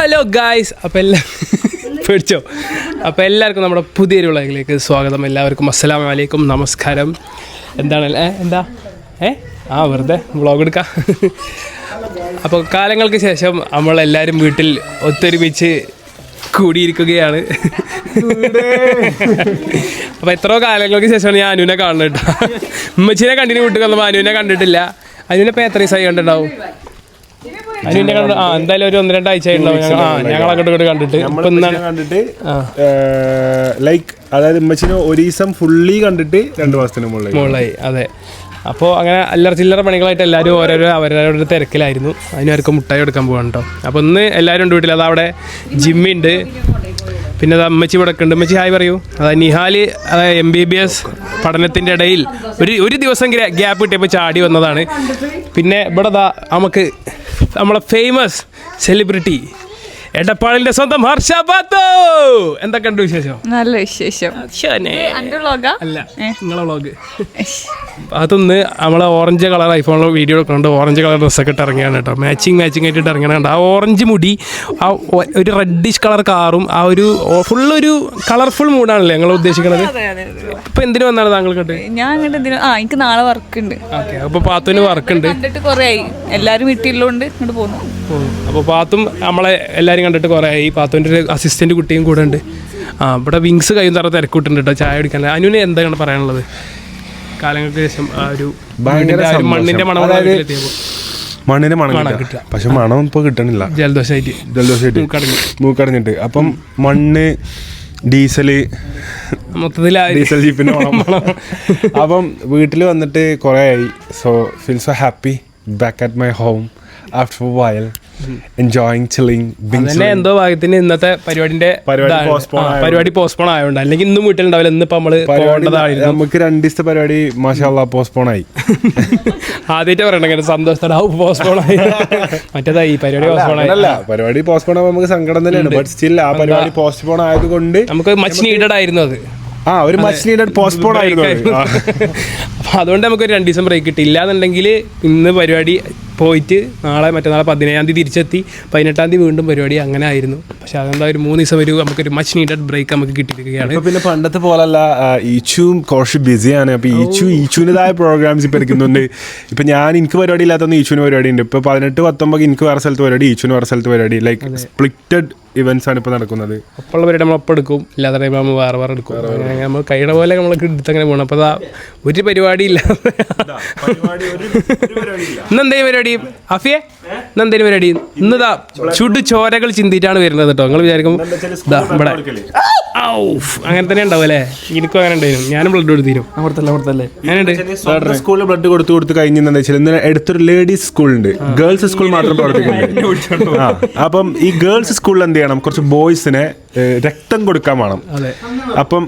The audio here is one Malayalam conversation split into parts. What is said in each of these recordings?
ഹലോ ഗായ്സ് അപ്പോൾ എല്ലാ പേടിച്ചോ? അപ്പം എല്ലാവർക്കും നമ്മുടെ പുതിയൊരു വിളയിലേക്ക് സ്വാഗതം. എല്ലാവർക്കും അസ്സലാമു വലൈക്കും നമസ്കാരം. എന്താണ്? ഏ എന്താ? ഏ? ആ വെറുതെ വ്ളോഗ് എടുക്കാം. അപ്പോൾ കാലങ്ങൾക്ക് ശേഷം നമ്മളെല്ലാവരും വീട്ടിൽ ഒത്തൊരുമിച്ച് കൂടിയിരിക്കുകയാണ്. അപ്പോൾ എത്രയോ കാലങ്ങൾക്ക് ശേഷമാണ് ഞാൻ അനുവിനെ കാണുന്നത് കേട്ടോ. ഉമ്മച്ചിനെ കണ്ടിന്യൂ വിട്ടു അനുവിനെ കണ്ടിട്ടില്ല. അനുവിനെ ഇപ്പോൾ എത്ര ദിവസമായി കണ്ടിട്ടുണ്ടാവും? അനുവിനെ കണ്ട് ആ എന്തായാലും ഒരു ഒന്ന് രണ്ടാഴ്ച ഉണ്ടാവും. ഞങ്ങൾ ആ ഞങ്ങൾ അങ്ങോട്ട് ഇങ്ങോട്ട് കണ്ടിട്ട്. ഇപ്പം ഇന്നാണ്. കണ്ടിട്ട് ലൈക്ക് അതായത് ഉമ്മച്ചിനെ ഒരീസം ഫുള്ളി കണ്ടിട്ട് രണ്ടു മാസത്തിന് മുകളിൽ മുകളിലായി അതെ. അപ്പോൾ അങ്ങനെ അല്ലറ ചില്ലറ പണികളായിട്ട് എല്ലാവരും ഓരോരോ അവരവരുടെ തിരക്കിലായിരുന്നു. അതിനവർക്ക് മുട്ടായി കൊടുക്കാൻ പോകണം കേട്ടോ അപ്പോൾ ഇന്ന് എല്ലാവരും ഉണ്ട് വീട്ടിൽ അതവിടെ ജിമ്മുണ്ട്. പിന്നെ അത് അമ്മച്ചി വിടക്കുണ്ട് അമ്മച്ചി ഹായ് പറയൂ. അതായത് Nihal M B B S പഠനത്തിന്റെ ഇടയിൽ ഒരു ഒരു ദിവസം ഗ്യാപ്പ് കിട്ടിയപ്പോൾ ചാടി വന്നതാണ്. പിന്നെ ഇവിടെ ദാ നമുക്ക് നമ്മളെ ഫേമസ് സെലിബ്രിറ്റി എടപ്പാളിന്റെ സ്വന്തം ഹർഷ എന്താ എന്തൊക്കെയുണ്ട് വിശേഷം? നല്ല വിശേഷം. അല്ല നിങ്ങളെ വ്ളോഗ്. അതൊന്ന് നമ്മളെ ഓറഞ്ച് കളർ ഐഫോണിൽ വീഡിയോ എടുക്കുന്നുണ്ട്. ഓറഞ്ച് കളർ ഡ്രസ്സൊക്കെ ഇട്ട് ഇറങ്ങിയാണ് കേട്ടോ. മാച്ചിങ് മാച്ചിങ് ആയിട്ട് ഇട്ട് ഇറങ്ങിയാണ് ആ ഓറഞ്ച് മുടി ആ ഒരു റെഡിഷ് കളർ കാറും ആ ഒരു ഫുൾ ഒരു കളർഫുൾ മൂഡാണല്ലേ ഞങ്ങൾ ഉദ്ദേശിക്കുന്നത്? ഇപ്പൊ എന്തിനു വന്നാണ് താങ്കൾ കണ്ട് ഞാൻ ആ എനിക്ക് നാളെ വർക്ക് ഉണ്ട്. അപ്പൊ പാത്തുവിന് വർക്ക് ഉണ്ട്. എല്ലാരും വീട്ടിലുണ്ട് ഇങ്ങോട്ട് പോന്നു. അപ്പോൾ പാത്തും നമ്മളെ എല്ലാവരും കണ്ടിട്ട് കുറേ ഈ പാത്തുവിന്റെ ഒരു അസിസ്റ്റന്റ് കുട്ടിയും കൂടെ ഉണ്ട്. ആ ഇവിടെ വിങ്സ് കഴിയും തറ തിരക്കൂട്ടുണ്ട് കേട്ടോ ചായ കുടിക്കാൻ. അനുവിന് എന്താണ് പറയാനുള്ളത്? കാലങ്ങൾക്ക് ശേഷം ആ ഒരു മണ്ണിന്റെ വീടിന്റെ ആ ഒരു സന്തോഷം. മണ്ണിന്റെ മണം വീട്ടിലെത്തിയപ്പോൾ മണ്ണിന് മണം കിട്ടുക. പക്ഷെ മണം ഇപ്പൊ കിട്ടണില്ല. ജലദോഷമായിട്ട് ജലദോഷമായിട്ട് മൂക്കടഞ്ഞു. മൂക്കടഞ്ഞിട്ട്. അപ്പം മണ്ണ് ഡീസൽ മൊത്തത്തിൽ ആ ഒരു- ഡീസൽ ജീപ്പിന്റെ മണം. അപ്പം വീട്ടിൽ വന്നിട്ട് കുറേ ആയി. So feel so happy back at my home after while enjoying chilling പിന്നെ എന്തോ ഭാഗത്തിന് ഇന്നത്തെ പരിപാടിന്റെ പരിപാടി പോസ്റ്റ്പോൺ ആയതുകൊണ്ട് അല്ലെങ്കിൽ ഇന്നും വീട്ടിലുണ്ടാവില്ല ഇന്നിപ്പോ നമ്മൾ പോകേണ്ടതായിരുന്നു നമുക്ക് രണ്ട് ദിവസത്തെ പരിപാടി മാഷാള്ള പോസ്റ്റ്പോൺ ആയി. ആദ്യമായിട്ട് പറയണം സന്തോഷത്തോടെ പോസ്റ്റ്പോൺ ആയി. മറ്റേതായി പരിപാടി പോസ്റ്റ്പോൺ ആയി. അല്ല പരിപാടി പോസ്റ്റ്പോൺ ആകുമ്പോൾ നമുക്ക് സങ്കടം തന്നെയാണ്. ബട്ട് സ്റ്റിൽ ആ പരിപാടി പോസ്റ്റ്പോൺ ആയതുകൊണ്ട് നമുക്ക് മച്ച് നീഡഡ് ആയിരുന്നു അത്. ആ ഒരു മച്ച് നീഡഡ് പോസ്റ്റ്പോൺ ആയിരുന്നു. അപ്പൊ അതുകൊണ്ട് നമുക്ക് ഒരു രണ്ട് ദിവസം ബ്രേക്ക് കിട്ടി. ഇല്ലാന്നുണ്ടെങ്കിൽ ഇന്ന് പരിപാടി പോയിട്ട് നാളെ മറ്റന്നാളെ പതിനേഴാം തീയതി തിരിച്ചെത്തി പതിനെട്ടാം തീയതി വീണ്ടും പരിപാടി അങ്ങനെ ആയിരുന്നു. പക്ഷെ അതെന്താ ഒരു മൂന്ന് ദിവസം ഒരു നമുക്കൊരു മച്ച് നീഡഡ് ബ്രേക്ക് നമുക്ക് കിട്ടിയിരിക്കുകയാണ്. പിന്നെ പണ്ടത്തെ പോലല്ല ഈച്ചുവും ഈച്ചും കുറച്ച് ബിസിയാണ്. അപ്പോൾ ഈച്ചു ഈച്ചുവിന്റെതായ പ്രോഗ്രാംസ് ഇപ്പൊ എടുക്കുന്നുണ്ട്. ഇപ്പൊ ഞാൻ എനിക്ക് പരിപാടി ഇല്ലാത്തന്ന് ഈച്ചുവിന് പരിപാടി ഉണ്ട് ഇപ്പൊ പതിനെട്ട് പത്തൊമ്പത് എനിക്ക് വേറെ സ്ഥലത്ത് പരിപാടി ഈച്ചുവിന് വേറെ സ്ഥലത്ത് പരിപാടി. ലൈക്ക് സ്പ്ലിറ്റഡ് ഇവന്റ്സ് ആണ് ഇപ്പൊ നടക്കുന്നത്. ഒപ്പമുള്ള പരിപാടി നമ്മൾ ഒപ്പം എടുക്കും. ഇല്ലാതെ ടൈം നമ്മൾ വേറെ വേറെ എടുക്കും. അങ്ങനെ നമ്മൾ കഴിയുന്ന പോലെ നമ്മൾ എടുത്ത് അങ്ങനെ പോകണം അപ്പോൾ അതാ ഒരു പരിപാടി ഇല്ല. ഇന്നെന്തേ പരിപാടി? അഫിയെ? ഇന്ന് എന്തേലും പരിപാടി? ഇന്നതാ ചുടു ചോരകൾ ചിന്തിയിട്ടാണ് വരുന്നത് കേട്ടോ. നിങ്ങൾ വിചാരിക്കും ദാ ഇവിടെ. ഔഫ്, അങ്ങനെ തന്നെ ഉണ്ടാവും അല്ലേ? എനിക്കും അങ്ങനെ ഉണ്ടായിരുന്നു. ഞാനും ബ്ലഡ് കൊടുത്തിരും അവിടുത്തെ ഞാനുണ്ട്. സ്കൂളിൽ ബ്ലഡ് കൊടുത്തു കൊടുത്ത് കഴിഞ്ഞെന്ന് വെച്ചാൽ ഇന്ന് അടുത്തൊരു ലേഡീസ് സ്കൂളുണ്ട് ഗേൾസ് സ്കൂൾ മാത്രം പ്രവർത്തിക്കുന്നുണ്ട്. അപ്പം ഈ ഗേൾസ് സ്കൂളിൽ എന്ത് ചെയ്യണം? കുറച്ച് ബോയ്സിനെ രക്തം കൊടുക്കാൻ വേണം. അപ്പം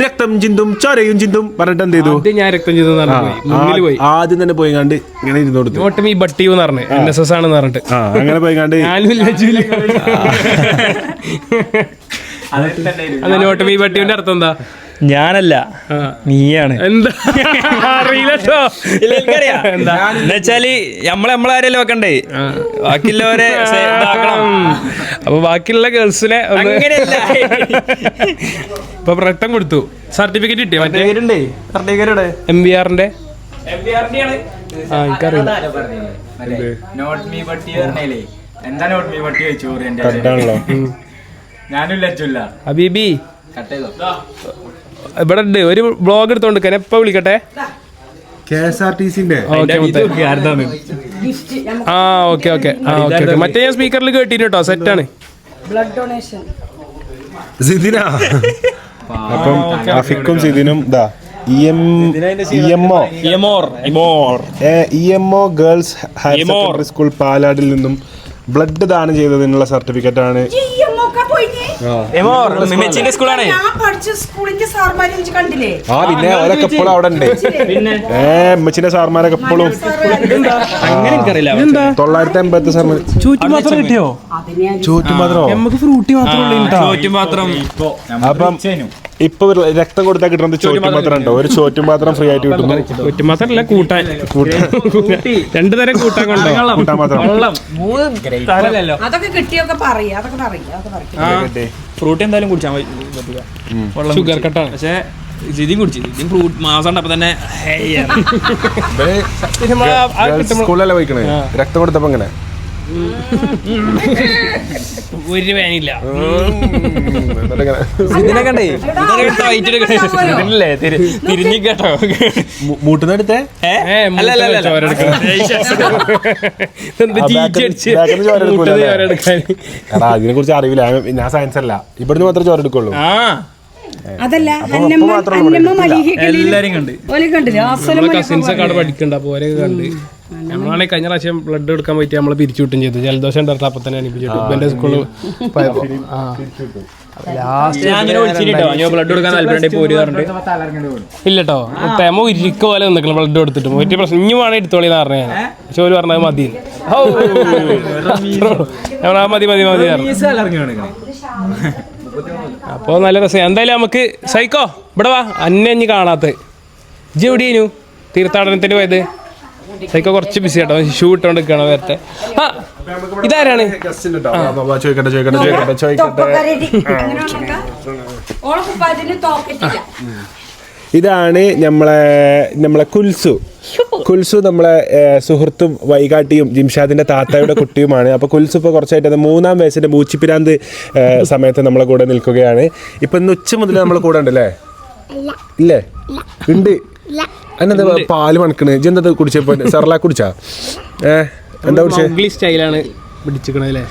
രക്തം ചിന്തും ചോരയും ചിന്തും പറഞ്ഞിട്ട് എന്ത് ചെയ്തു? ആദ്യം ഞാൻ രക്തം ചെയ്തു പോയി. മുന്നിൽ പോയി. ആദ്യം തന്നെ പോയി കണ്ട് ഇങ്ങനെ ഇരുന്ന് കൊടുത്തു. നോട്ടും ഈ ബട്ടി എന്ന് പറഞ്ഞു എൻ എസ് എസ് ആണെന്ന് പറഞ്ഞിട്ട്. ആ അങ്ങനെ പോയി കണ്ട്. ഞാനും. അതെ നോട്ട് മീ ബട്ടിന്റെ അർത്ഥം എന്താ? ഞാനല്ല. നീയാണ്. എന്താ? അറിയില്ല ട്ടോ. എന്താ? എന്നുവെച്ചാൽ നമ്മളെ നമ്മളെ ആരെയല്ലേ വെക്കണ്ടേ ബാക്കിയുള്ളവരെ. അപ്പൊ ബാക്കിയുള്ള ഗേൾസിനെ ഇപ്പൊ രക്തം കൊടുത്തു. സർട്ടിഫിക്കറ്റ് കിട്ടിയ? മറ്റേ എം ബി ആറിന്റെ? ആ എനിക്കറിയില്ല. നോട്ട് മീ പട്ടി എന്താ നോട്ട് മീ പട്ടി എന്റെ ലജ്ജില്ല ഹബീബി. ഇവിടെ ഉണ്ട് ഒരു ബ്ലോഗ് എടുത്തോണ്ട് എപ്പോ വിളിക്കട്ടെ? കെ എസ് ആർ ടി സിന്റെ. ഓക്കെ ആ ഓക്കെ ഓക്കെ. ആ ഓക്കെ ഓക്കെ. മറ്റേ ഞാൻ സ്പീക്കറിൽ കേട്ടിന് കേട്ടോ സെറ്റാണ് അപ്പം അഫിക്കും സിദിനും ഇതാ E M E girls higher secondary school പാലാടിൽ നിന്നും ബ്ലഡ് ദാനം ചെയ്തതിനുള്ള സർട്ടിഫിക്കറ്റ് ആണ്. മിമ്മച്ചിന്റെ സ്കൂളാണ്. ഞാൻ പഠിച്ച സ്കൂളിന്റെ സാർമാരെ എനിക്ക് കണ്ടില്ലേ? ആ പിന്നെ അവരൊക്കെ എപ്പോഴും അവിടെ ഉണ്ട്. പിന്നെ? ഏ അമ്മച്ചിന്റെ സാർമാരൊക്കെ എപ്പോഴും അങ്ങനെ എനിക്കറിയില്ല തൊള്ളായിരത്തി അമ്പത്തി സാർമാർ ചൂറ്റ് മാത്രം കിട്ടിയോ? ചൂറ്റ് മാത്രം. നമുക്ക് ഫ്രൂട്ടി മാത്രം. അപ്പം ഇപ്പൊ രക്തം കൊടുത്താൽ കിട്ടുന്നത് ചോറ്റും മാത്രം ഉണ്ടോ ഒരു ചോറ്റും മാത്രം ഫ്രീ ആയിട്ട് കിട്ടുന്നു. ചൂറ്റ് മാത്രമല്ല കൂട്ടാൻ. രണ്ടു തരം കൂട്ടാൻ കൊണ്ടോ? കൂട്ടാൻ മാത്രം. അതൊക്കെ കിട്ടിയൊക്കെ പറയാ. അതൊക്കെ പറയാ. അതൊക്കെ പറയും. ഫ്രൂട്ട് എന്തായാലും കുടിച്ചാൽ പറ്റില്ല വെള്ളം ഷുഗർ കട്ടാണ് പക്ഷേ ഇതിയും കുടിച്ചു. ഇതിയും ഫ്രൂട്ട് മാസം അപ്പൊ തന്നെ. സ്കൂളിലല്ലേ പോയിക്കണേ? രക്തം കൊടുത്തപ്പോ ഇങ്ങനെ ഒരു വേനില്ല. ഇതിനെ കണ്ടേ? തിരിഞ്ഞി കേട്ടോ മൂട്ടുന്നെടുത്തേ അതിനെ കുറിച്ച് അറിയില്ല ഞാൻ- സയൻസ് അല്ല. ഇവിടുന്ന് മാത്രമേ ചോര എടുക്കുള്ളൂ. ആ. അതല്ല അപ്പൊ അന്നമ്മ മാത്രമേ അന്നമ്മ ഇവിടെ മലീഹിക്കലിൽ എല്ലാരും കണ്ട്. ഓലെ കണ്ടില്ലേ? അസലം കസിൻസ് ഒക്കെ അവിടെ പഠിക്കണ്ട അപ്പൊ ഓരൊക്കെ കണ്ട്. നമ്മളാണെങ്കിൽ കഴിഞ്ഞ പ്രാവശ്യം ബ്ലഡ് എടുക്കാൻ പറ്റി നമ്മളെ പിരിച്ചു വിട്ടും ചെയ്തു. ജലദോഷം ഉണ്ടായിട്ട് അപ്പൊ തന്നെ അനുഭവിച്ചിട്ടു എന്റെ സ്കൂളിൽ പറഞ്ഞിട്ട്. ഇല്ലട്ടോ തെമ ഇരിക്ക പോലെ നിൽക്കണം ബ്ലഡ് കൊടുത്തിട്ട് ഒരു പ്രശ്നം. ഇനി വേണേ എടുത്തോളിന്ന് പറഞ്ഞു ഞാൻ. പക്ഷെ ഒരു പറഞ്ഞത് മതി. മതി മതി മതി പറഞ്ഞു. അപ്പോൾ നല്ല രസം. എന്തായാലും നമുക്ക് സൈക്കോ ഇവിടെ വാ. അന്നെ ഇനി കാണാത്ത. ഇജ്ജ് എവിടെയേനു തീർത്ഥാടനത്തിന് പോയത്? സൈക്കോ കുറച്ച് ബിസി കേട്ടോ ഷൂ ഇട്ടോണ്ട് നിൽക്കണം നേരത്തെ ആ. ഇതാരാണ് ഇതാണ് നമ്മളെ നമ്മളെ കുൽസു. കുൽസു നമ്മളെ സുഹൃത്തും വൈകാട്ടിയും ജിംഷാദിന്റെ താത്തയുടെ കുട്ടിയുമാണ്. അപ്പോൾ കുൽസു ഇപ്പൊ കുറച്ചായിട്ട് അത് മൂന്നാം വയസ്സിന്റെ മൂച്ചിപ്പിരാന്ത് ഏഹ്, സമയത്ത് നമ്മളെ കൂടെ നിൽക്കുകയാണ്. ഇപ്പൊ ഇന്ന് ഉച്ച മുതൽ നമ്മളെ കൂടെ ഉണ്ടല്ലേ? ഇല്ലേ. ഉണ്ട്. എന്നെന്താ പാൽ മണക്കണ്? ജെന്താ എന്താ കുടിച്ചപ്പോ സെർലാ കുടിച്ചാ? ഏ എന്താ കുടിച്ചേ? ഇംഗ്ലീഷ് സ്റ്റൈലാണ് പിടിച്ചിക്കണത് അല്ലേ?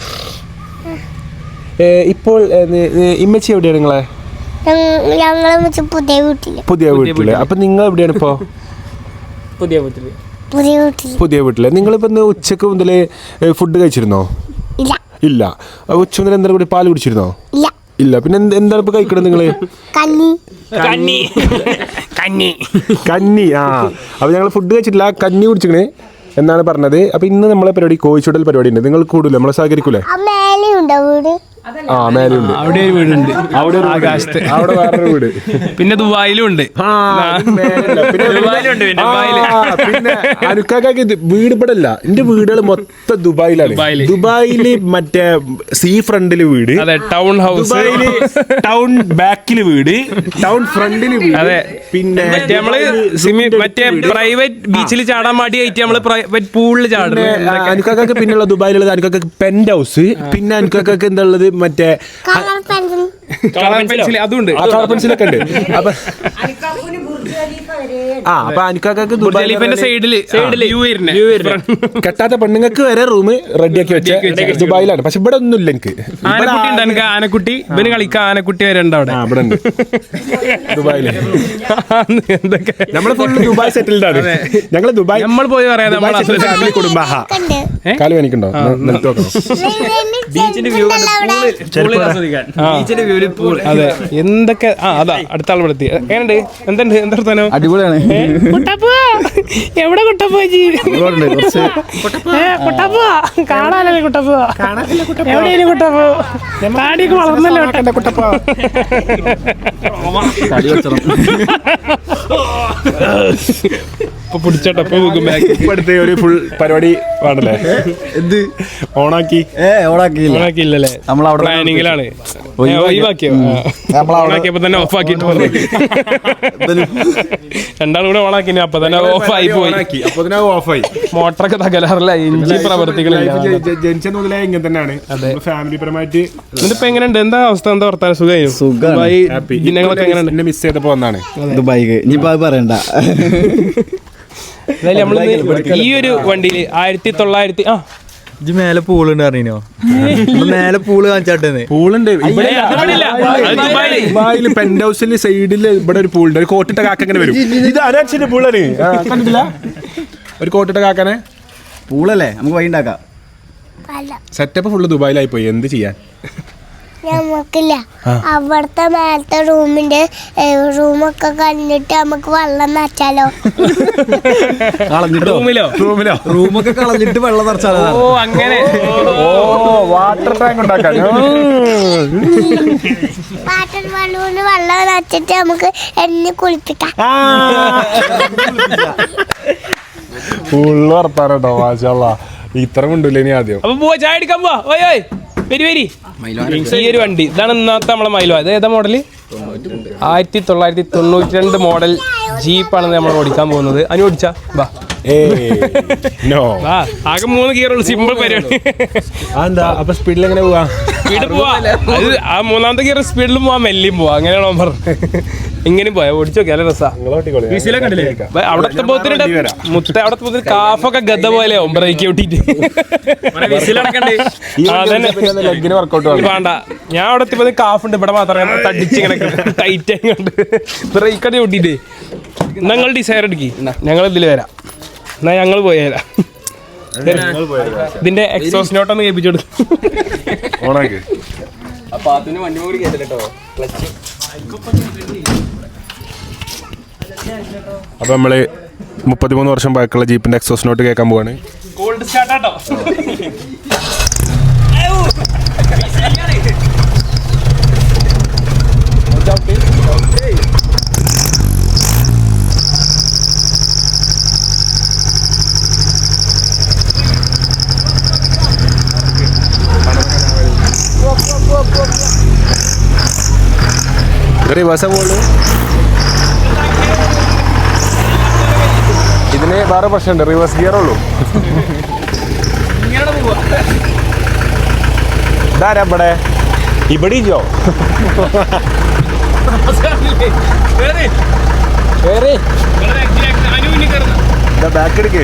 ഇപ്പോൾ ഏഹ്, ഇമ്മച്ചി എവിടെയാണ് നിങ്ങളെ? പുതിയ വീട്ടിൽ. പുതിയ വീട്ടിൽ. അപ്പൊ നിങ്ങൾ എവിടെയാണ് ഇപ്പോ? പുതിയ വീട്ടിൽ. പുതിയ വീട്ടിൽ പുതിയ വീട്ടിൽ നിങ്ങളിപ്പോ ഇന്ന് ഉച്ചയ്ക്ക് മുതൽ ഫുഡ് കഴിച്ചിരുന്നോ? ഇല്ല. ഇല്ല. ഉച്ച മുതൽ എന്തെങ്കിലും കൂടി പാൽ കുടിച്ചിരുന്നോ? ഇല്ല. ഇല്ല. പിന്നെ എന്ത് എന്താണ് ഇപ്പൊ കഴിക്കണത് നിങ്ങൾ? കഞ്ഞി. കന്നി കന്നി കഞ്ഞി. ആ. അപ്പൊ ഞങ്ങൾ ഫുഡ് കഴിച്ചിട്ടില്ല. കഞ്ഞി കുടിച്ചിക്കണേ എന്നാണ് പറഞ്ഞത്. അപ്പൊ ഇന്ന് നമ്മളെ പരിപാടി കോഴിച്ചുടൽ പരിപാടി ഉണ്ട്. നിങ്ങൾ കൂടൂലേ? നമ്മളെ സഹകരിക്കൂലേ? ആ മേലെയുണ്ടോ ആ മേലെ അവിടെ ഒരു വീടുണ്ട്. അവിടെ ഒരു ആകാശത്ത്. അവിടെ വേറൊരു വീട്. പിന്നെ ദുബായിലും ഉണ്ട്. ആ, ഇത് മേലെയല്ല. പിന്നെ ദുബായിലുണ്ട് പിന്നെ ദുബായിൽ. ആ, പിന്നെ അനുക്കാക്ക് ഇത് വീട് ഇവിടെ അല്ല എന്റെ വീടുകൾ മൊത്തം ദുബായിലാണ്. ദുബായിൽ. ദുബായിൽ മറ്റേ സീ ഫ്രണ്ടിൽ വീട്. അതെ ടൗൺ ഹൗസ്. ദുബായിൽ ടൗൺ ബാക്കിൽ വീട്. ടൗൺ ഫ്രണ്ടിൽ വീട്. അതെ. പിന്നെ മറ്റേ നമ്മൾ സിമി മറ്റേ പ്രൈവറ്റ് ബീച്ചിൽ ചാടാൻ മാടി ആയിട്ട് നമ്മൾ പ്രൈവറ്റ് പൂളിൽ ചാടുന്നത്. അനുക്കാക്കി പിന്നെയുള്ള ദുബായിലുള്ളത് അനുക്കാക്ക പെന്റ് ഹൗസ് പിന്നെ അനുക്കാക്ക് എന്താ ഉള്ളത്? മറ്റേ കളർ പെൻസിൽ. കളർ പെൻസിൽ അതുണ്ട്. ആ കളർ പെൻസിലൊക്കെ ഉണ്ട്. അപ്പൊ ആ അപ്പൊ അനുക്കാക്ക് ദുബായിന്റെ സൈഡിൽ സൈഡിൽ കെട്ടാത്ത പെണ്ണുങ്ങൾക്ക് വരെ റൂം റെഡിയാക്കി വെച്ച ദുബായിലാണ്. പക്ഷെ ഇവിടെ ഒന്നുമില്ല എനിക്ക്. ആനക്കുട്ടി ഉണ്ട് എനിക്ക് ആനക്കുട്ടി. ഇവന് കളിക്കാൻ ആനക്കുട്ടി വരെ ഉണ്ട് അവിടെ. ആ ഇവിടെ ഉണ്ട്. ദുബായിൽ. എന്തൊക്കെ? നമ്മൾ ഫുൾ ദുബായ് സെറ്റിൽഡ് ആണ്. ഞങ്ങൾ ദുബായ് നമ്മൾ പോയി പറയാം settled ഫാമിലി കുടുംബാഹ കാൽ വേനിക്കുണ്ടോ ബീച്ചിന്റെ വ്യൂ കണ്ട് പൂളിൽ ആസ്വദിക്കാൻ ബീച്ചിന്റെ വ്യൂൽ പൂൾ അതെ. എന്തൊക്കെ ആ അതാ അടുത്ത ആൾ എത്തി. എങ്ങനെയുണ്ട്? എന്തുണ്ട്? എന്താ അടിപൊളിയാണ്. കുട്ടപ്പോ എവിടെ കുട്ടപ്പോ ജി ഏ, കുട്ടപ്പോ കാണാനല്ലേ കുട്ടപ്പോ എവിടെയാണ് കുട്ടപ്പോ താടിയൊക്കെ വളർന്നല്ലോ കുട്ടപ്പോ തടി വെച്ചണം. ഇപ്പൊ പിടിച്ചോട്ടോ ഇപ്പൊ പോകും ബാക്ക് ഒരു ഫുൾ പരിപാടി വേണല്ലേ? എന്ത്? ഓണാക്കി. ഏ ഓടാക്കിയില്ല ഓണാക്കിയില്ലല്ലേ? നമ്മളവിടെ പ്ലാനിങ്ങിലാണ്. ഒഴിവാക്കി. ഒഴിവാക്കിയോ? നമ്മളവിടെ- ഓണാക്കിയപ്പോ തന്നെ ഓഫ് ആക്കിട്ട് പോന്നു രണ്ടാളും കൂടെ ഓണാക്കി അപ്പൊ തന്നെ ഓഫ് ആയി പോയി. ഓണാക്കി. അപ്പൊ തന്നെ ഓഫായി. മോട്ടറൊക്കെ തകരാറില്ല ഇഞ്ചി പ്രവർത്തികളില്ല ജനിച്ച മുതലേ ഇങ്ങനെ തന്നെയാണ്. ഫാമിലി പരമായിട്ട് എന്നിട്ടിപ്പോ എങ്ങനെയുണ്ട്? എന്താ അവസ്ഥ? എന്താ വർത്താനം? സുഖമായിരുന്നു ഹാപ്പി ദിനങ്ങളൊക്കെ എങ്ങനെയുണ്ട്? എന്നെ മിസ് ചെയ്തപ്പോ വന്നാണ് ദുബായിക്ക്. ഇനിയിപ്പോ അത് പറയണ്ട. അതായത് നമ്മൾ ഈ ഒരു വണ്ടിയിൽ ആയിരത്തി തൊള്ളായിരത്തി ആ. ഇജ്ജ് മേലെ പൂളുണ്ട് അറിഞ്ഞോ മേലെ പൂൾ കാണിച്ചാട്ടേ പൂളുണ്ട്. ദുബായിൽ പെന്റ് ഹൗസിന്റെ സൈഡിൽ ഇവിടെ ഒരു പൂളുണ്ട്. ഒരു കോട്ടിട്ട കാക്ക ഇങ്ങനെ വരും ഇത് അനാക്സിന്റെ പൂളാണ്? കണ്ടിട്ടില്ല? ഒരു കോട്ടിട്ട കാക്കനെ? പൂളല്ലേ? നമുക്ക് വൈകിണ്ടാക്കാം സെറ്റപ്പ് ഫുള്ള് ദുബായിലായി പോയി എന്ത് ചെയ്യാൻ? നമുക്കില്ല അവിടുത്തെ മേലത്തെ റൂമിന്റെ റൂമൊക്കെ കണ്ടിട്ട് നമുക്ക് വെള്ളം നിറച്ചാലോ? റൂമിലോ? റൂമിലോ? റൂമൊക്കെ കളഞ്ഞിട്ട് വെള്ളം നിറച്ചാലോ? ഓ അങ്ങനെ. ഓ വാട്ടർ ടാങ്ക് ഉണ്ടാക്കാൻ. വാട്ടർ ബലൂണ് വെള്ളം നിറച്ചിട്ട് നമുക്ക് എണ്ണി കുളിപ്പിക്കാം. ഫുള്ള് വർത്താനോ മാഷാ ഇത്ര കൊണ്ടില്ല ഇനി ആദ്യം. അപ്പൊ ചായ അടിക്കാൻ പോവാ. ഓയ് ഓയ്. വരി വരി ഈ ഒരു വണ്ടി. ഇതാണ് ഇന്നത്തെ നമ്മളെ മൈലോ അത് ഏതാ മോഡൽ ആയിരത്തി തൊള്ളായിരത്തി തൊണ്ണൂറ്റി രണ്ട് മോഡൽ ജീപ്പാണ് നമ്മൾ ഓടിക്കാൻ പോകുന്നത്. അതിന് ഓടിച്ചാ? വാ. ആകെ മൂന്ന് ഗിയറുള്ളൂ സിമ്പിൾ പരിപാടി. എന്താ അപ്പൊ സ്പീഡിൽ എങ്ങനെ പോവാ? സ്പീഡ് പോവാ. അത് ആ മൂന്നാമത്തെ ഗിയർ സ്പീഡിലും പോവാ മെല്ലിയും പോവാ. അങ്ങനെയാണോ ഓൻ പറഞ്ഞത്. ഇങ്ങനെ പോയാ ഓടിച്ചു നോക്കിയാ നല്ല രസാ? ബ- അവിടെ എത്തുമ്പോത്തിന് മുത്ത അവിടെ പോത്തിന് കാഫൊക്കെ ഗദ്ദ പോലെ ബ്രേക്ക് ഔട്ടിട്ട്. വേണ്ട ഞാൻ അവിടെ കാഫ് ഉണ്ട് ഇവിടെ മാത്രമേ തടിച്ച് ഇങ്ങനെ ടൈറ്റ് ആയിക്കൊണ്ട് ബ്രേക്ക് അടി ഔട്ടിട്ട്. ഞങ്ങൾ ഡിസൈർ എടുക്കി. ഞങ്ങൾ ഇതിൽ വരാം. എന്നാ ഞങ്ങൾ പോയാലാ ഇതിന്റെ എക്സോസ് നോട്ട് ഒന്ന് കേൾപ്പിച്ചു കൊടുക്കും ഓണാക്ക്. വണ്ടി കൂടി കേട്ടോ അപ്പൊ നമ്മൾ മുപ്പത്തിമൂന്ന് വർഷം പഴക്കുള്ള ജീപ്പിന്റെ എക്സോസ് നോട്ട് കേൾക്കാൻ പോവാണ്. ഗോൾഡ് സ്റ്റാർട്ടാട്ടോ റിവേഴ്സ പോകുള്ളൂ ഇതിന് വേറെ പ്രശ്നമുണ്ട് റിവേഴ്സ് ഗിയർ ഉള്ളൂ. ഇതാരാ ഇവിടെ? ഇവിടെ ഇല്ലോ ബാക്ക് എടുക്ക്.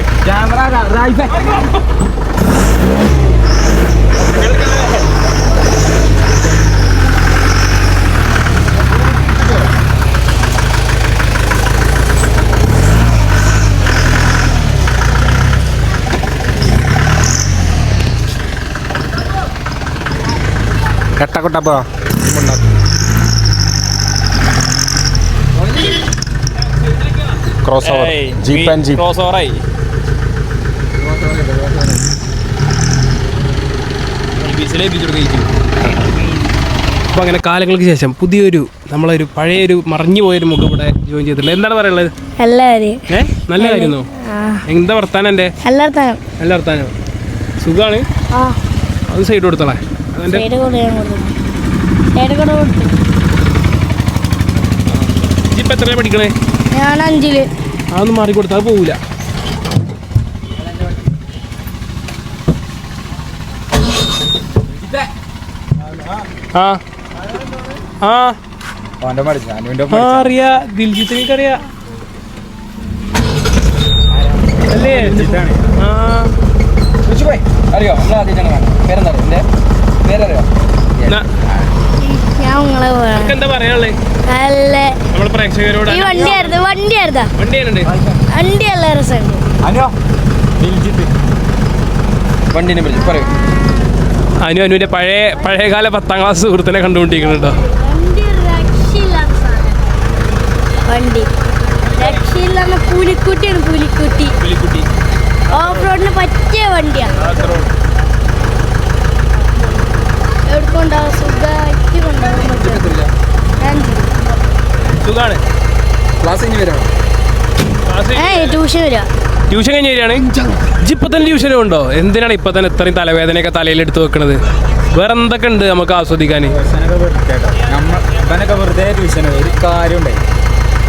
കട്ടക്കൊട്ടപ്പോ? Cross over jeep and jeep cross ഓവറായി അപ്പോൾ അങ്ങനെ കാലങ്ങൾക്ക് ശേഷം പുതിയൊരു നമ്മളൊരു പഴയൊരു മറിഞ്ഞു പോയൊരു മുഖം ഇവിടെ ജോയിൻ ചെയ്തിട്ടുണ്ട്. എന്താണ് പറയുള്ളത് നല്ല കാര്യമായിരുന്നോ? എന്താ വർത്താനം എന്റെ? എല്ലായിടത്തും നല്ല വർത്താനം. സുഖമാണ്? ആ. അത് സൈഡ് കൊടുത്തോളെ. അതെന്റെ സൈഡ് കൂടെ ഞാൻ കൊടുത്തു സൈഡ് കൂടെ കൊടുത്തു ഇപ്പം എത്രയാണ് പഠിക്കണേ? ഞാൻ അഞ്ചിൽ. അതൊന്നും മാറി കൊടുത്താൽ പോവില്ല ആ. ആ. അറിയാ. ദിൽജിത്ത് എനിക്കറിയാ അല്ലേ? അറിയോ? നമ്മൾ ആദ്യം പേരെന്താ പേരറിയോ? ന- ഞാൻ നിങ്ങളെ പോയാണ് നിനക്ക് എന്താ പറയാനുള്ളത് നല്ല നമ്മളെ പ്രേക്ഷകരോട് ഈ വണ്ടിയായിരുന്നു വണ്ടിയായിരുന്നാ. വണ്ടി ചെയ്യാനുണ്ട് വണ്ടി നല്ല രസമുണ്ട്. അനു? ദിൽജിത്ത് വണ്ടിനെ വിളിച്ചു പറയൂ. അനു അനുവിന്റെ പഴയ പഴയകാല പത്താം ക്ലാസ് സുഹൃത്തിനെ കണ്ടുകൊണ്ടിരിക്കുന്നുണ്ടോ വണ്ടി രക്ഷയില്ലാത്ത പുലിക്കുട്ടിയാണ് പുലിക്കുട്ടി. പുലിക്കുട്ടി. ഓഫ് റോഡിന് പറ്റിയ വണ്ടിയാണ് സുഖമായിട്ട് ക്ലാസ് കഴിഞ്ഞ് വരാം ട്യൂഷൻ ട്യൂഷൻ കഴിഞ്ഞ് വരികയാണ്. ഇപ്പൊ തന്നെ ട്യൂഷനും ഉണ്ടോ എന്തിനാണ് ഇപ്പൊ തന്നെ ഇത്രയും തലവേദനയൊക്കെ തലയിൽ എടുത്ത് വെക്കണത്? വേറെ എന്തൊക്കെ ഉണ്ട് നമുക്ക് ആസ്വദിക്കാൻ?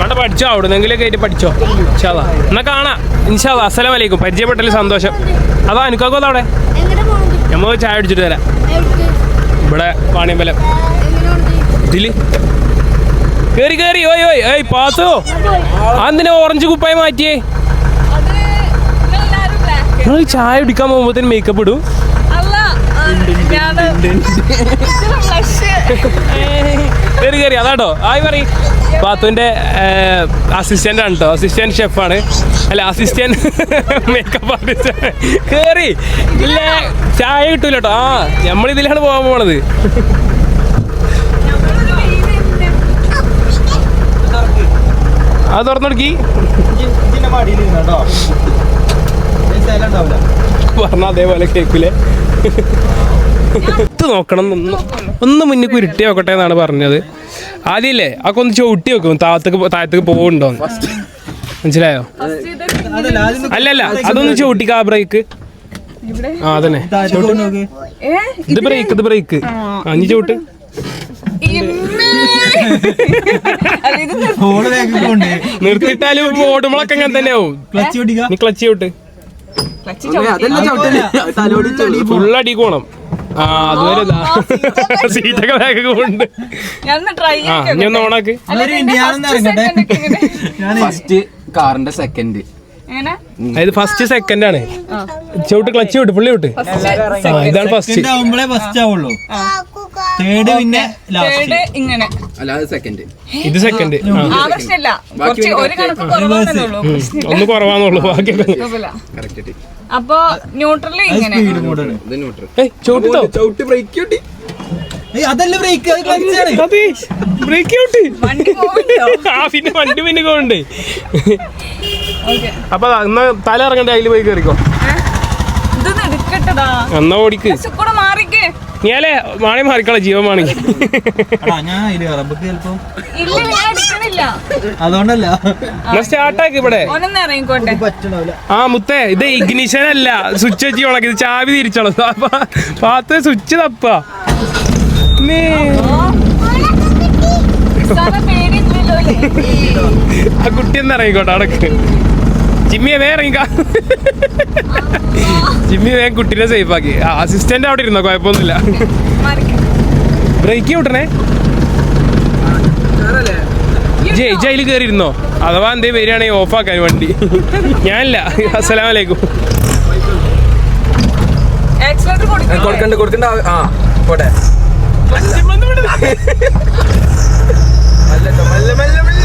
വേണ്ട പഠിച്ചോ. അവിടെ നിന്നെങ്കിലൊക്കെ ആയിട്ട് പഠിച്ചോ. എന്നാ കാണാം. ഇൻഷാല്ലാ അസ്സലാം വലൈക്കും പരിചയപ്പെട്ടതിൽ സന്തോഷം. അതാ എനിക്കോ അവിടെ? നമ്മൾ ചായ അടിച്ചിട്ട് വരാം. ഇവിടെ വാണിയമ്പലം. ഇതിൽ. കേറി കേറി ഓയ് ഓയ് ഏയ് പാത്തോ. അതിനെ ഓറഞ്ച് കുപ്പായി മാറ്റിയേ? നിങ്ങൾ ചായ കുടിക്കാൻ പോകുമ്പോഴത്തേന് മേക്കപ്പ് ഇടും. കയറി കയറി അതാട്ടോ. ആയി പറയും. പാത്തുവിന്റെ അസിസ്റ്റന്റ് ആണ് കേട്ടോ അസിസ്റ്റന്റ് ഷെഫാണ് അല്ല അസിസ്റ്റന്റ് മേക്കപ്പ് ആർട്ടിസ്റ്റ് കേറി. ഇല്ല? ചായ കിട്ടൂല കേട്ടോ ആ നമ്മളിതിലാണ് പോകാൻ പോണത്. അത് തുറന്നെടുക്കി. പറഞ്ഞ അതേപോലെ കേൾക്കൂലേ ഇത് നോക്കണം ഒന്ന് ഒന്ന് മുന്നിൽ ഉരുട്ടി നോക്കട്ടെ എന്നാണ് പറഞ്ഞത്. ആദ്യല്ലേ? അതൊക്കെ ഒന്ന് ചവിട്ടി വെക്കും താഴത്തേക്ക് താഴത്തേക്ക് പോകുന്നുണ്ടോ മനസ്സിലായോ? അല്ലല്ല അതൊന്ന് ചവിട്ടിക്ക ആ ബ്രേക്ക് ആ അതന്നെ. ഇത് ബ്രേക്ക് ഇത് ബ്രേക്ക് അഞ്ഞു ചവിട്ട്. നിർത്തിട്ടാലും ഓടുമ്പോഴൊക്കെ അങ്ങനെ തന്നെ ആവും. ക്ലച്ച് ക്ലച്ച് ചവിട്ട്. ആ അതുവരെ. സീറ്റൊക്കെ ഒന്ന് ഓണാക്ക്. ഫസ്റ്റ് കാറിന്റെ സെക്കൻഡ് അതായത് ഫസ്റ്റ് സെക്കൻഡ് ആണ്. ചവിട്ട് ക്ലച്ച് വിട്ട് പുള്ളി വിട്ട് ഇതാണ് ഫസ്റ്റ് ആവുമ്പോഴേ ഫസ്റ്റ് ആവുള്ളൂ. തേർഡ് പിന്നെ തേർഡ് ഇങ്ങനെ. അല്ലാതെ സെക്കൻഡ് ഇത് സെക്കൻഡ് ആ പ്രശ്നമില്ല. കുറച്ച് ഒരു കണക്ക് കുറവാണല്ലേ ഒന്ന് കുറവാന്നുള്ളൂ ബാക്കിയൊക്കെ അപ്പൊ ന്യൂട്രൽ ഇങ്ങനെ. സ്പീഡ് മോഡാണ് ഇത് ന്യൂട്രൽ ചവിട്ടി ബ്രേക്ക് അതല്ല ബ്രേക്ക് ബ്രേക്ക് ഔട്ട് ആ പിന്നെ വണ്ടി പിന്നെ പോകണ്ടേ ഓക്കെ അപ്പൊ അന്ന് എന്നാ തല ഇറങ്ങണ്ട അതിൽ പോയി കയറിക്കോ എന്നാ ഓടിക്ക്. ഞാലേ മാണി മാറിക്കള ഞാൻ എടുക്കണില്ല. അതുകൊണ്ടല്ല. സ്റ്റാർട്ടാക്കി ഇവിടെ. ആ മുത്തേ ഇത് ഇഗ്നിഷൻ അല്ല സ്വിച്ച് വെച്ച് ഉണക്കി ഇത് ചാവി തിരിച്ചോളൂ. പാത്ത് സ്വിച്ച് തപ്പ. അല്ലേ ആ കുട്ടി എന്ന് ഇറങ്ങിക്കോട്ടെ അടക്ക് ജിമ്മിയെ വേ ഇറങ്ങിക്ക ജിമ്മി വേഗം കുട്ടീനെ സേഫ് ആക്കി. അസിസ്റ്റന്റ് അവിടെ ഇരുന്നോ? കുഴപ്പമൊന്നുമില്ല. ബ്രേക്ക് വിട്ടണേ ജയ് ജയിൽ കയറിയിരുന്നോ അഥവാ എന്തേ വരികയാണെങ്കിൽ ഓഫ് ആക്കാൻ വണ്ടി. ഞാനില്ല. അസ്സലാമലൈക്കും. കൊടുക്കണ്ട കൊടുക്കണ്ട ആ പോട്ടെ. മെല്ലെ, മെല്ലെ, മെല്ലെ, മെല്ലെ, മെല്ലെ.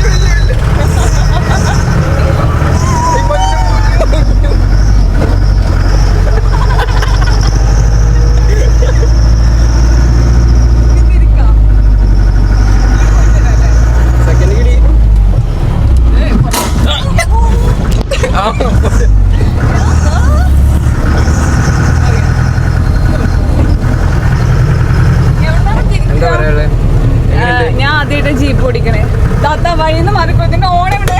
സെക്കൻഡ് കിടി ആ എന്താ പറയാ ഞാൻ ആദ്യമായിട്ട് ജീപ്പ് ഓടിക്കണേ. താത്ത വഴിന്ന് മാറിക്കോത്തിന്റെ ഓണെവിടെ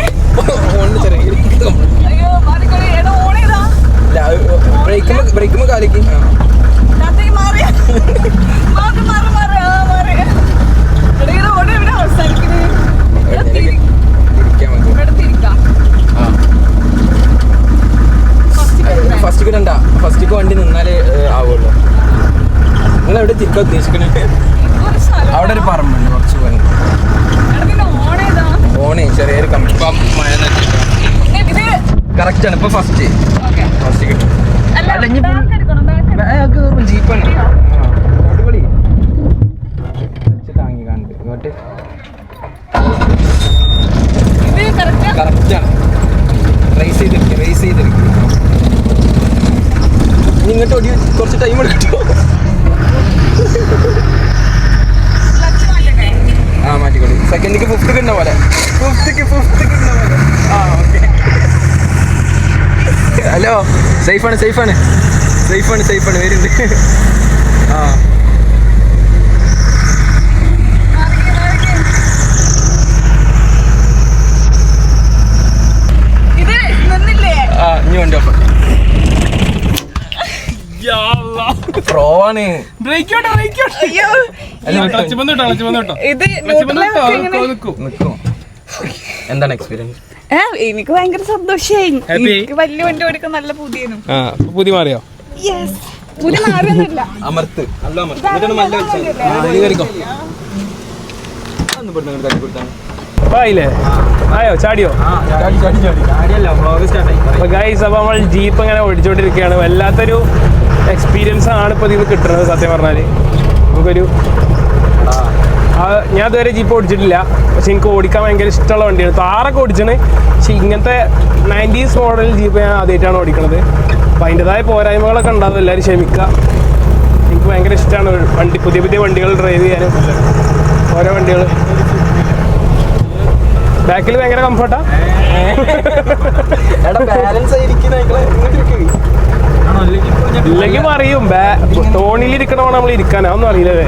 ഫോണിന് ചെറിയ അയ്യോ മാറിക്കോളെ. ഏതാ? ഓണേതാ ബ്രേക്കുമ്പോ ബ്രേക്കുമ്പോ കാലിക്ക്. താത്ത മാറി മാറി മാറി മാറി ആ മാറി എടാ ഇത് ഓടെ എവിടെ അവസാനിക്കുന്നത് ഇവിടെ തിരി- പിടിക്കാൻ മതി ഇവിടെ തിരിക്കാം ആ ഫസ്റ്റ് കിട്ടണ്ട. ഫസ്റ്റ് വണ്ടി നിന്നാലേ ആവുള്ളൂ. നിങ്ങൾ എവിടെ തിരിക്കാൻ ഉദ്ദേശിക്കണേ? അവിടെ ഒരു പറമ്പുണ്ട് കുറച്ച് പോയി ഓണേ ചെറിയൊരു കമ്പി മഴ കറക്റ്റ് ആണ് ഇപ്പൊ ഫസ്റ്റ് ഫസ്റ്റ് കിട്ടും. ജീപ്പാണ് അടിപൊളി. താങ്ങി ഇങ്ങോട്ട്. റേസ് ചെയ്തിരിക്കും റേസ് ചെയ്തെടുക്കുക ഇനി ഇങ്ങോട്ട് ഓടി കുറച്ച് ടൈം എടുക്കട്ടോ. ആ മാറ്റിക്കോളി. സെക്കൻഡിക്ക് ഫിഫ്ത്ത് കിട്ടുന്ന പോലെ. ഫിഫ്ത്തിക്ക് ഫിഫ്ത്ത് പോലെ. ആ ഓക്കെ ഹലോ സേഫാണ് സേഫാണ് സേഫാണ് സേഫാണ് വരുന്നുണ്ട്. ആ. ആ ഇനി വണ്ടി ഓഫ് കേട്ടോ ഇത് എന്താണ് എക്സ്പീരിയൻസ് എനിക്ക് ഭയങ്കര സന്തോഷായി. Happy? എനിക്ക് വലിയ വണ്ടി ഓടിക്കാൻ നല്ല പുതിയനും പുതിയ മാറിയോ? യെസ് പുതിയ മാറിയൊന്നുമില്ല. അമർത്ത് നല്ല അമർത്ത്. ആയില്ലേ ആയോ? ചാടിയോ? അപ്പൊ ഗൈസ് അപ്പൊ നമ്മൾ ജീപ്പ് ഇങ്ങനെ ഓടിച്ചോണ്ടിരിക്കുകയാണ്. വല്ലാത്തൊരു എക്സ്പീരിയൻസ് ആണ് ഇപ്പൊ ഇത് കിട്ടുന്നത് സത്യം പറഞ്ഞാൽ. നമുക്കൊരു ഞാൻ ഇതുവരെ ജീപ്പ് ഓടിച്ചിട്ടില്ല. പക്ഷെ എനിക്ക് ഓടിക്കാൻ ഭയങ്കര ഇഷ്ടമുള്ള വണ്ടിയാണ്. താറൊക്കെ ഓടിച്ചാണ് പക്ഷെ ഇങ്ങനത്തെ നയന്റീസ് മോഡൽ ജീപ്പ് ഞാൻ ആദ്യമായിട്ടാണ് ഓടിക്കണത്. അപ്പം അതിന്റെതായ പോരായ്മകളൊക്കെ ഉണ്ടാകും എല്ലാവരും ക്ഷമിക്കുക. എനിക്ക് ഭയങ്കര ഇഷ്ടമാണ് വണ്ടി പുതിയ പുതിയ വണ്ടികൾ ഡ്രൈവ് ചെയ്യാനും ഓരോ വണ്ടികൾ ബാക്കിൽ ഭയങ്കര കംഫർട്ടാ ഇല്ലെങ്കിൽ അറിയും. തോണിയിൽ ഇരിക്കണോ നമ്മൾ ഇരിക്കാൻ? അതൊന്നും അറിയില്ലേ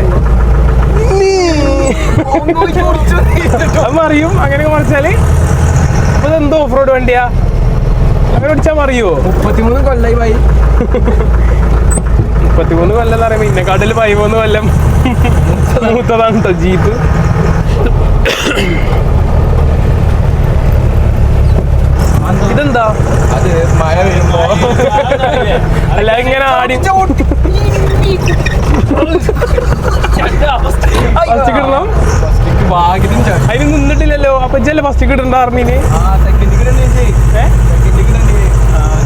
അത് അറിയും അങ്ങനെ മറിച്ചാൽ. അപ്പൊ ഇതെന്തോ ഓഫ് റോഡ് വണ്ടിയാ? അങ്ങനെ ഓടിച്ചാൽ മറിയോ? മുപ്പത്തിമൂന്ന് കൊല്ലായി പോയി മുപ്പത്തിമൂന്ന് കൊല്ലം എന്ന് പറയുമ്പോ ഇന്നെക്കാട്ടിൽ പതിമൂന്ന് കൊല്ലം. മൂത്തതാണ് കേട്ടോ ജീപ്പ്. ഇതെന്താ? അത് മഴ വരുമ്പോ. അല്ല ഇങ്ങനെ ആടി. അതിന് നിന്നിട്ടില്ലല്ലോ. അപ്പൊ ഇജ്ജല്ലേ ഫസ്റ്റ് കിട്ടണ്ട ആർമീന്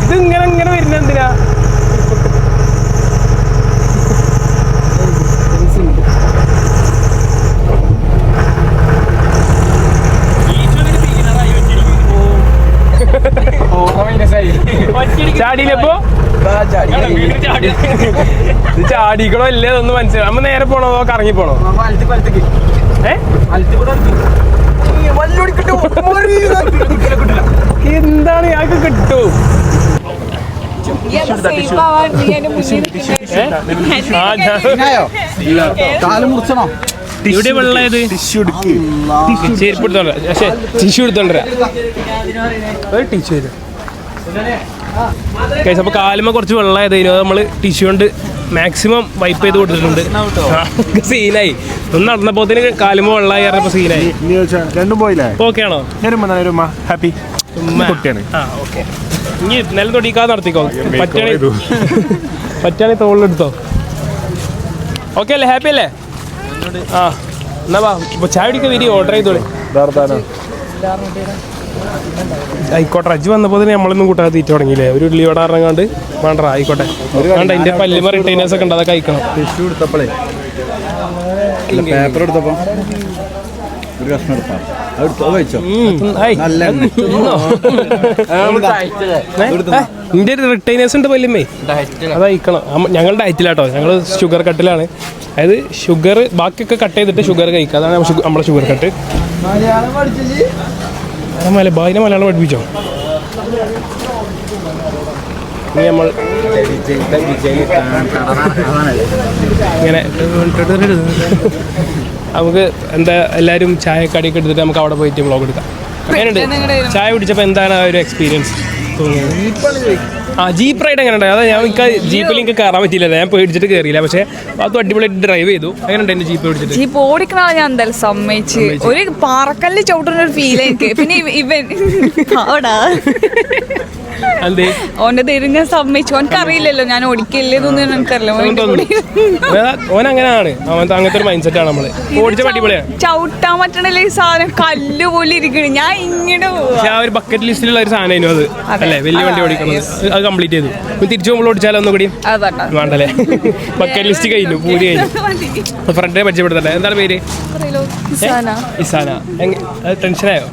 ഇത് ഇങ്ങനെ ഇങ്ങനെ വരുന്ന എന്തിനാ? ചാടിയില്ലപ്പോ ചാടിക്കണോ ഇല്ലേ ഒന്ന് മനസ്സിലായി. നമ്മ നേരെ പോണോ അതോ കറങ്ങി പോണോ എന്താണ് ഞങ്ങൾക്ക് കിട്ടൂ? മുറിച്ചണോ? ഇവിടെ വെള്ളത് ടിഷ്യൂ പക്ഷേ ടിഷ്യൂ എടുത്തോണ്ടരാ ഒരു ടിഷ്യൂ തരും. കേസ് അപ്പൊ കാലുമ്പോ കുറച്ച് വെള്ളമായത്. അത് നമ്മൾ ടിഷ്യൂ കൊണ്ട് മാക്സിമം വൈപ്പ് ചെയ്ത് കൊടുത്തിട്ടുണ്ട്. സീനായി. ഒന്ന് നടന്നപ്പോത്തിന് കാലുമ്പോ വെള്ളമായി അറിയപ്പോ സീനായി. രണ്ടും പോയില്ലേ? ഓക്കെ ആണോ? ഹാപ്പി കുട്ടിയാണ്. ആ ഓക്കെ ഇനി നിലം തൊടിക്കാതെ നടത്തിക്കോ. പറ്റാണെ ചെയ്തു. പറ്റാണെ തോളിലെടുത്തോ ഓക്കെ അല്ലേ? ഹാപ്പി അല്ലേ? ആ എന്നാ വാ. ചായ കുടിക്കാൻ വരി ഓർഡർ ചെയ്തോളി. ആയിക്കോട്ടെ അജ്ജ് വന്നപ്പോ തന്നെ നമ്മളൊന്നും കൂട്ടാതെ തീറ്റ തുടങ്ങിയില്ലേ? ഒരു ഉള്ളി വട ഇറങ്ങാണ്ട് വേണ്ട ആയിക്കോട്ടെ. വേണ്ട അതിന്റെ പല്ലുമ റിട്ടൈനേഴ്സ് ഒക്കെ ഉണ്ട് അതൊക്കെ കഴിക്കണം. ടിഷ്യൂ എടുത്തപ്പോഴേ പേപ്പർ എടുത്തപ്പോ ഒരു കഷ്ണം എടുത്താ അത് എടുത്തോ അത് വെച്ചോ ഉം, ആയി. നല്ല എണ്ണ. തിന്നോ? ഏ? നിന്റെ ഒരു റിട്ടൈനേഴ്സ് ഉണ്ട് പല്ലുമേ അത് അയക്കണം ഞങ്ങൾ ഡയറ്റിലാട്ടോ ഞങ്ങൾ ഷുഗർ കട്ടിലാണ് അതായത് ഷുഗർ ബാക്കിയൊക്കെ കട്ട് ചെയ്തിട്ട് ഷുഗർ കഴിക്കുക. അതാണ് നമ്മുടെ ഷുഗർ കട്ട് മല ഭായിനെ മലയാളം പഠിപ്പിച്ചോ? ഇനി നമ്മൾ ഇങ്ങനെ നമുക്ക് എന്താ എല്ലാവരും ചായ കടിയൊക്കെ എടുത്തിട്ട് നമുക്ക് അവിടെ പോയിട്ട് വ്ളോഗ് എടുക്കാം. ചായ കുടിച്ചപ്പോൾ എന്താണ് ആ ഒരു എക്സ്പീരിയൻസ് ആ ജീപ്പ് റൈഡ് എങ്ങനെ ഉണ്ടായി അതാ ഞാൻ എനിക്ക് ജീപ്പിൽ എനിക്ക് കയറാൻ പറ്റിയില്ല. ഞാൻ പേടിച്ചിട്ട് കയറിയില്ല പക്ഷേ അത് അടിപൊളിയായിട്ട് ഡ്രൈവ് ചെയ്തു. അങ്ങനെ ഉണ്ടായിരുന്നു ജീപ്പ് ഓടിച്ചിട്ട് ജീപ്പ് ഓടിക്കണ ഞാൻ എന്തായാലും സമ്മതിച്ച്. ഒരു പാറക്കല്ല് ചവിട്ടുന്ന ഒരു ഫീൽ എനിക്ക്. പിന്നെ ഇവൻ അവിടാ ഓന്റെ സമ്മതിച്ചു. ഓനക്ക് അറിയില്ലല്ലോ ഞാൻ ഓടിക്കില്ലെന്നൊന്നും എനിക്കറിയില്ല. ഓൻ അങ്ങനെയാണ്. അവൻ അങ്ങനത്തെ ഒരു മൈൻഡ് സെറ്റ് ആണ് നമ്മൾ. ഓടിച്ച അടിപൊളിയാണ് ചവിട്ടാൻ പറ്റണില്ല ഈ സാധനം? കല്ല് പോലെ ഇരിക്കണ്. ഞാൻ ഇങ്ങനെ ആ ഒരു ബക്കറ്റ് ലിസ്റ്റിലുള്ള ഒരു സാധനമായിരുന്നു അത്. അല്ലേ? വലിയ വണ്ടി ഓടിക്കണം. അത് കംപ്ലീറ്റ് ചെയ്തു. തിരിച്ചു പോകുമ്പോൾ ഓടിച്ചാലോ ഒന്നും കൂടി അതാ വേണ്ടല്ലേ? ബക്കറ്റ് ലിസ്റ്റ് കഴിഞ്ഞു പൂരി കഴിഞ്ഞു. ഫ്രണ്ടിനെ പരിചയപ്പെടുത്തല്ലേ എന്താണ് പേര്? ഇസാന. ഇസാന. ടെൻഷനായോ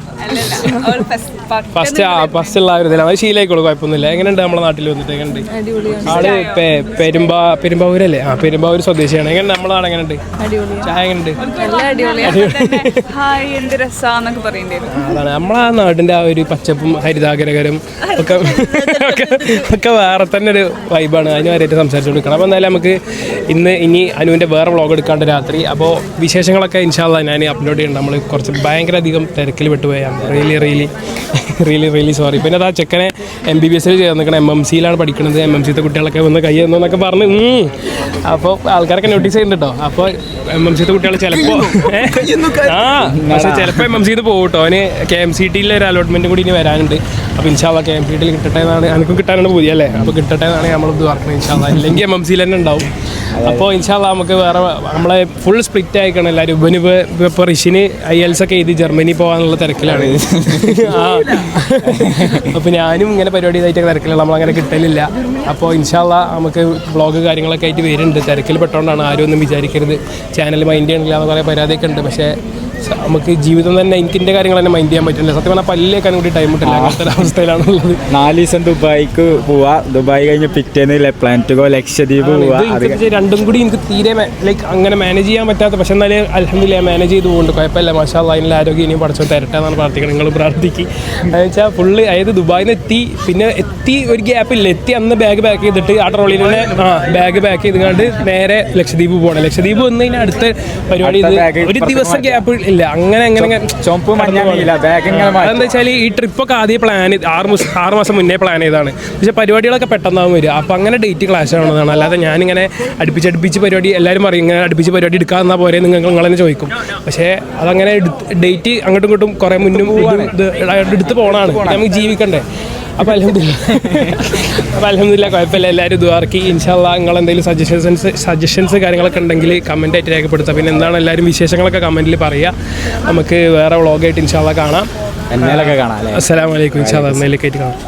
ഫസ്റ്റ് ഫസ്റ്റ് ഉള്ള ഒരു ഇതിലാണ് അത് ശീലമായിക്കോളൂ കുഴപ്പമൊന്നുമില്ല. എങ്ങനെയുണ്ട് നമ്മുടെ നാട്ടിൽ വന്നിട്ട്? എങ്ങനെയുണ്ട്? ആൾ പെരുമ്പാ പെരുമ്പാവൂരല്ലേ? ആ പെരുമ്പാവൂർ സ്വദേശിയാണ്. എങ്ങനെ നമ്മുടെ നാട് എങ്ങനെയുണ്ട് ചായ എങ്ങനെയുണ്ട്? അതാണ്. നമ്മളെ ആ നാടിന്റെ ആ ഒരു പച്ചപ്പും ഹരിതാഗ്രഹരും ഒക്കെ ഒക്കെ- ഒക്കെ വേറെ തന്നെ ഒരു വൈബാണ് അതിന് വരെയായിട്ട് സംസാരിച്ചുകൊണ്ടിരിക്കണം അപ്പോൾ എന്തായാലും നമുക്ക് ഇന്ന് ഇനി അനുവിന്റെ വേറെ വ്ളോഗ് എടുക്കാണ്ട് രാത്രി. അപ്പോൾ വിശേഷങ്ങളൊക്കെ ഇൻഷാല്ല ഞാൻ അപ്ലോഡ് ചെയ്യണം നമ്മൾ കുറച്ച് ഭയങ്കര അധികം തിരക്കിൽ വിട്ടുപോയാണ് really really really really sorry പിന്നെ അതാ ചെക്കനെ എം ബി ബി എസിൽ ചേർന്നിരിക്കണം എം എം സിയിലാണ് പഠിക്കുന്നത് എം എം സിത്തെ കുട്ടികളൊക്കെ വന്ന് കൈ എന്നൊക്കെ പറഞ്ഞ്. അപ്പോൾ ആൾക്കാരൊക്കെ നോട്ടീസ് ചെയ്യുന്നുണ്ട്? കേട്ടോ അപ്പോൾ എം എം സിത്തെ കുട്ടികൾ ചിലപ്പോൾ ആ പക്ഷേ ചിലപ്പോൾ എം എം സിന്ന് പോകും കേട്ടോ അവന് കെ എം സി ടിയിലെ ഒരു അലോട്ട്മെന്റ് കൂടി ഇനി വരാനുണ്ട്. അപ്പോൾ ഇൻഷാല്ല കെ എം സി ടിയിൽ കിട്ടട്ടെ എന്നാണ്. എനിക്കും കിട്ടാനാണ് പുതിയ അല്ലേ? അപ്പോൾ കിട്ടട്ടെ എന്നാണ് നമ്മൾ ഇത് പറഞ്ഞത് ഇൻഷാല്ല ഇല്ലെങ്കിൽ എം എം സിയിൽ തന്നെ ഉണ്ടാവും. അപ്പോൾ ഇൻഷാല്ല നമുക്ക് വേറെ നമ്മളെ ഫുൾ സ്പ്ലിറ്റ് ആയിക്കണം എല്ലാവരും ഇവന് ഇപ്പോൾ ഋഷിന് ഐ എൽസ് ഒക്കെ എഴുതി ജർമ്മനി പോകാനുള്ള തിരക്കിലാണ്. ആ. അപ്പോൾ ഞാനും ഇങ്ങനെ പരിപാടി ഇതായിട്ട് തിരക്കില്ല നമ്മളങ്ങനെ കിട്ടലില്ല. അപ്പോൾ ഇൻഷാല്ല നമുക്ക് വ്ളോഗ് കാര്യങ്ങളൊക്കെ ആയിട്ട് വരുന്നുണ്ട്. തിരക്കിൽ പെട്ടോണ്ടാണ് ആരും ഒന്നും വിചാരിക്കരുത്. ചാനൽ മൈൻഡ് ചെയ്യണില്ല എന്ന് കുറേ പരാതിയൊക്കെ ഉണ്ട്. പക്ഷേ നമുക്ക് ജീവിതം തന്നെ എനിക്കിന്റെ കാര്യങ്ങൾ തന്നെ മൈൻഡ് ചെയ്യാൻ പറ്റില്ല. സത്യം പറഞ്ഞാൽ പല്ലേക്കാൻ കൂടി ടൈം കിട്ടില്ല. അങ്ങനത്തെ ഒരു അവസ്ഥയിലാണുള്ളത്. നാല് ദിവസം ദുബായിക്ക് പോവാ. ദുബായ് കഴിഞ്ഞ് പിറ്റേന്ന് ഗോ ലക്ഷദ്വീപ് പോവാ. രണ്ടും കൂടി എനിക്ക് തീരെ ലൈക്ക് അങ്ങനെ മാനേജ് ചെയ്യാൻ പറ്റാത്ത പക്ഷെ എന്നാലേ അലഹമില്ല മാനേജ് ചെയ്ത് പോകുന്നുണ്ട് കുഴപ്പമില്ല. മാഷാ അതിനുള്ള ആരോഗ്യം ഇനിയും പഠിച്ചോ തരട്ടെ എന്നാണ് പ്രാർത്ഥിക്കണം നിങ്ങൾ പ്രാർത്ഥിക്കും. എന്ന് വെച്ചാൽ ഫുള്ള് അതായത് ദുബായിൽ നിന്ന് എത്തി പിന്നെ എത്തി ഒരു ഗ്യാപ്പ് ഇല്ല. എത്തി അന്ന് ബാഗ് പാക്ക് ചെയ്തിട്ട് ആ ട്രോളിയിൽ തന്നെ ആ ബാഗ് പാക്ക് ചെയ്തുകൊണ്ട് നേരെ ലക്ഷദ്വീപ് പോകണം ലക്ഷദ്വീപ് വന്ന് കഴിഞ്ഞാൽ അടുത്ത പരിപാടി ഇത് ഒരു ദിവസം. ഗ്യാപ്പ് ഇല്ല. അങ്ങനെ അങ്ങനെ അങ്ങനെ. ചുമപ്പ്. അതെന്താ വെച്ചാൽ ഈ ട്രിപ്പൊക്കെ ആദ്യം പ്ലാൻ ആറ് ആറ് മാസം മുന്നേ പ്ലാൻ ചെയ്താണ് പക്ഷെ പരിപാടികളൊക്കെ പെട്ടെന്നാവും വരും അപ്പം അങ്ങനെ ഡേറ്റ് ക്ലാഷ് ആവുന്നതാണ് അല്ലാതെ ഞാനിങ്ങനെ അടുപ്പിച്ചടുപ്പിച്ച് പരിപാടി എല്ലാവരും പറയും ഇങ്ങനെ അടുപ്പിച്ച് പരിപാടി എടുക്കാമെന്നാ പോരെ? നിങ്ങൾ നിങ്ങൾ തന്നെ ചോദിക്കും. പക്ഷേ അതങ്ങനെ ഡേറ്റ് അങ്ങോട്ടും ഇങ്ങോട്ടും കുറേ മുന്നും ഇത് എടുത്ത് പോകണമാണ് നമുക്ക് ജീവിക്കണ്ടേ? അപ്പോൾ അലഹമില്ല അപ്പോൾ അലഹമില്ല കുഴപ്പമില്ല. എല്ലാവരും ഇതുവാർക്കി ഇൻഷാല്ല നിങ്ങൾ എന്തെങ്കിലും സജഷൻസ് സജഷൻസ് കാര്യങ്ങളൊക്കെ ഉണ്ടെങ്കിൽ കമന്റ് ആയിട്ട് രേഖപ്പെടുത്തുക. പിന്നെ എന്താണ് എല്ലാവരും വിശേഷങ്ങളൊക്കെ കമന്റിൽ പറയുക. നമുക്ക് വേറെ വ്ളോഗായിട്ട് ഇൻഷാല്ല കാണാം. അസ്സലാമലൈക്കും ഇൻഷാല്ല എന്നതിലേക്കായിട്ട് കാണാം.